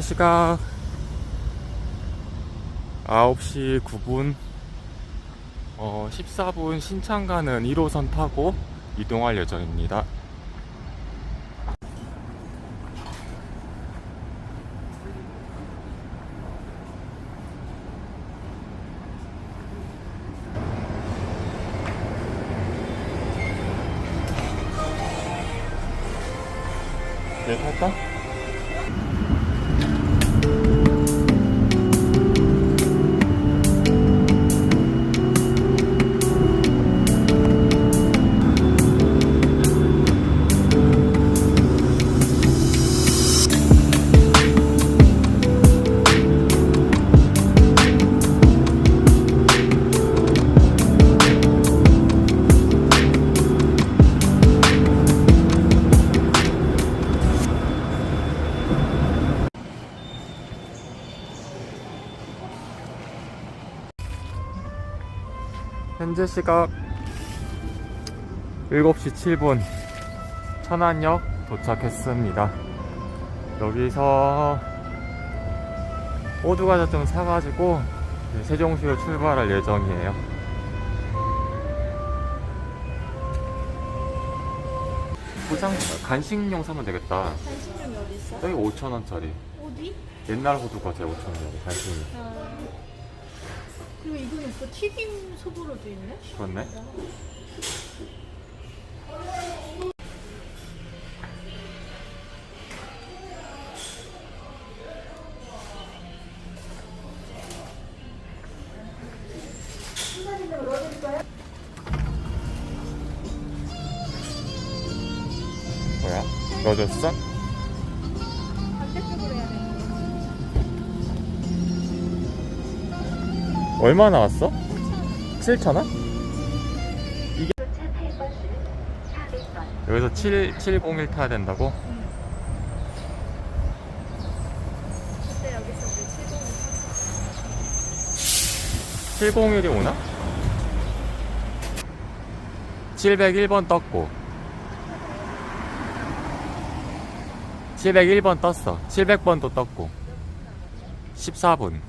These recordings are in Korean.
시각 9시 9분 어, 14분 신창 가는 1호선 타고 이동할 예정입니다. 현재 시각 7시 7분 천안역 도착했습니다. 여기서 호두과자 좀 사가지고 세종시로 출발할 예정이에요. 포장 간식용 사면 되겠다. 간식용이 어디 있어? 여기 5,000원짜리. 어디? 옛날 호두과자 5,000원짜리 간식용. 아. 이거는 또 튀김 소보로 돼 있네? 그렇네. 뭐야? 넣어줬어? 얼마 나왔어? 7,000원? 도착할 버스 400번 여기서 7, 701 타야 된다고? 그때 여기서 우리 70을 701이 오나? 701번 떴고 701번 떴어 700번도 떴고 14분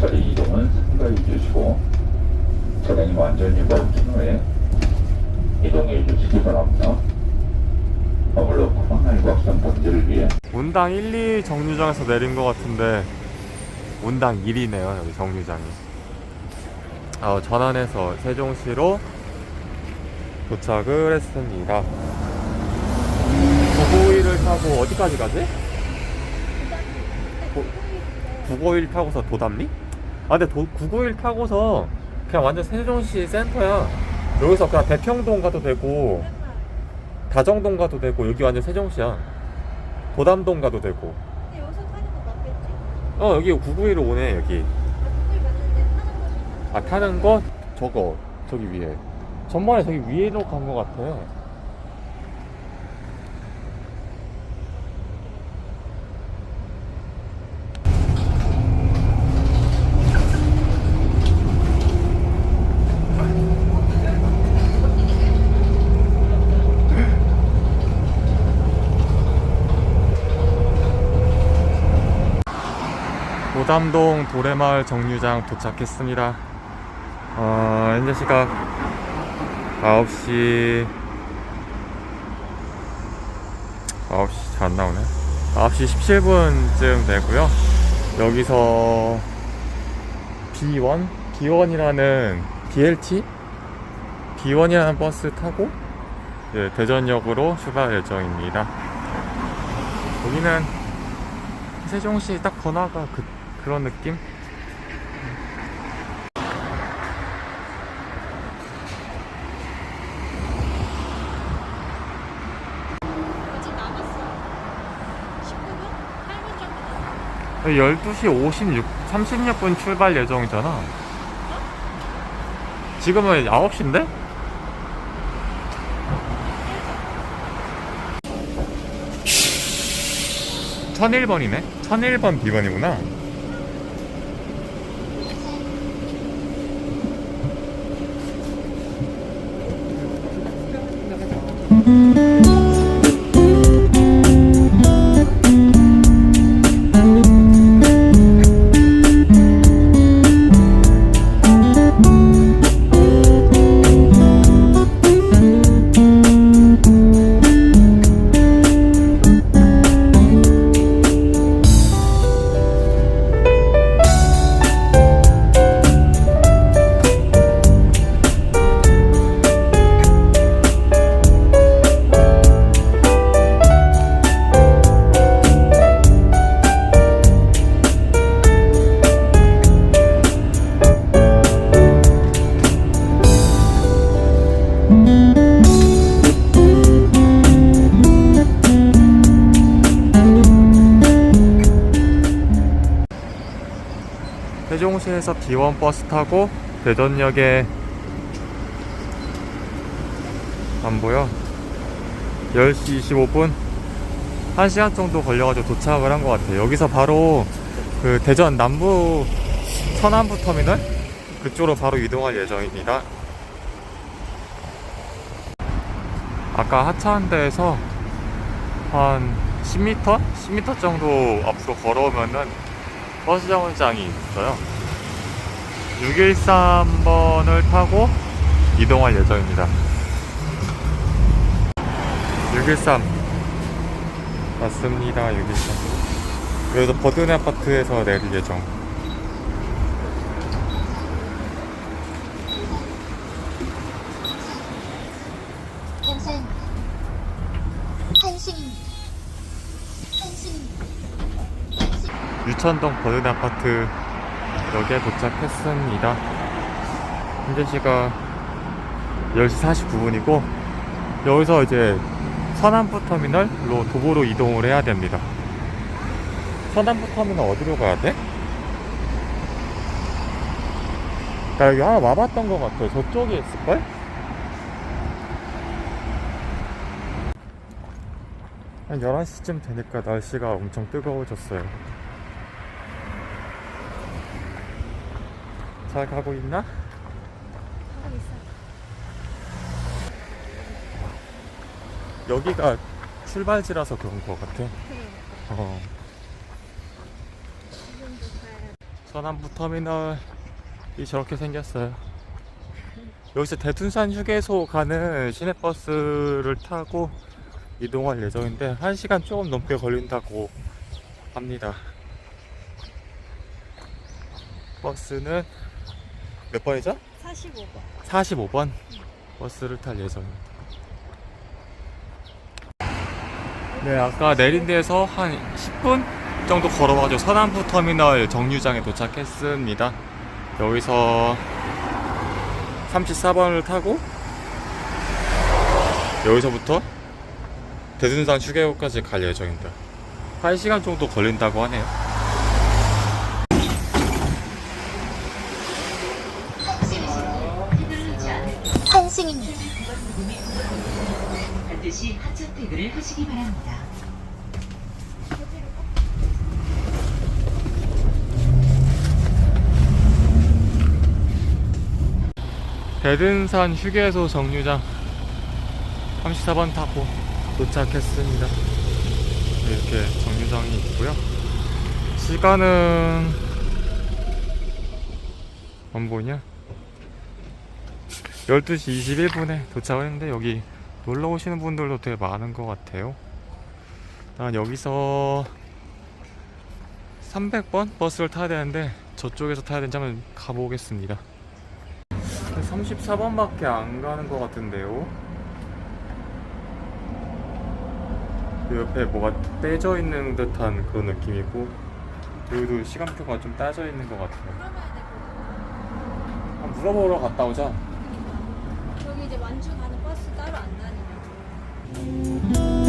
자리 이동은 상가해 주시고 차량이 완전히 멈춘 후에 이동해 주시기 바랍니다. 아울러 코로나19 확산 방지를 위해 운당 1, 2 정류장에서 내린 것 같은데 운당 1이네요 여기 정류장이 어, 전안에서 세종시로 도착을 했습니다 951을 타고 어디까지 가지? 951 타고서 도담리? 아 근데 도, 991 타고서 그냥 완전 세종시 센터야 여기서 그냥 대평동 가도 되고 다정동 가도 되고 여기 완전 세종시야. 도담동 가도 되고. 근데 여기서 타는 거 맞겠지? 어 여기 991로 오네 여기. 그걸 봤는데 타는 거 아. 타는 거? 저거 저기 위에. 전번에 저기 위에로 간 거 같아 오담동 도래마을 정류장 도착했습니다. 어, 현재 시각 9시 9시 잘 안 나오네. 9시 17분쯤 되고요. 여기서 B1? B1이라는 BLT? B1이라는 버스 타고 이제 대전역으로 출발 예정입니다. 여기는 세종시 딱 번화가 그, 그런 느낌? 아직 남았어 19분? 8분 정도 12시 56, 36분 출발 예정이잖아. 지금은 9시인데? 1001번이네? 1001번 비번이구나. Mm-hmm. 세종시에서 B1 버스 타고 대전역에 안 보여. 10시 25분. 1시간 정도 걸려가지고 도착을 한 것 같아요. 여기서 바로 그 대전 남부 서남부 터미널? 그쪽으로 바로 이동할 예정입니다. 아까 하차한데에서 한 10m? 10m 정도 앞으로 걸어오면은 버스 정류장이 있어요. 613번을 타고 이동할 예정입니다. 613 맞습니다. 613. 그래서 버든 아파트에서 내릴 예정. 감사합니다. 한승입니다. 한승입니다. 유천동 버든 아파트 역에 도착했습니다. 현재 시각 10시 49분이고 여기서 이제 서남부 터미널로 도보로 이동을 해야 됩니다. 서남부 터미널 어디로 가야 돼? 나 여기 하나 와봤던 것 같아. 저쪽에 있을걸? 한 11시쯤 되니까 날씨가 엄청 뜨거워졌어요. 잘 가고 있나? 하고 있어. 여기가 출발지라서 그런 것 같아. 그래. 어. 지금도 서남부 터미널이 저렇게 생겼어요. 여기서 대둔산 휴게소 가는 시내버스를 타고 이동할 예정인데 1시간 조금 넘게 걸린다고 합니다. 버스는 몇 번이죠? 45번. 45번 버스를 탈 예정입니다. 네, 아까 내린 데에서 한 10분 정도 걸어가지고 서남부 터미널 정류장에 도착했습니다. 여기서 34번을 타고 여기서부터 대둔산 휴게소까지 갈 예정입니다. 1시간 정도 걸린다고 하네요. 한승입니다. 반드시 하시기 바랍니다. 대둔산 휴게소 정류장 34번 타고 도착했습니다. 이렇게 정류장이 있고요. 시간은 안 보이냐? 12시 21분에 도착을 했는데 여기 놀러 오시는 분들도 되게 많은 것 같아요. 난 여기서 300번 버스를 타야 되는데 저쪽에서 타야 되는지 한번 가보겠습니다. 34번밖에 안 가는 것 같은데요. 그 옆에 뭐가 떼져 있는 듯한 그런 느낌이고 여기도 시간표가 좀 따져 있는 것 같아요. 물어보러 갔다 오자. 여기 이제 완주 가는 따로 안 다니는.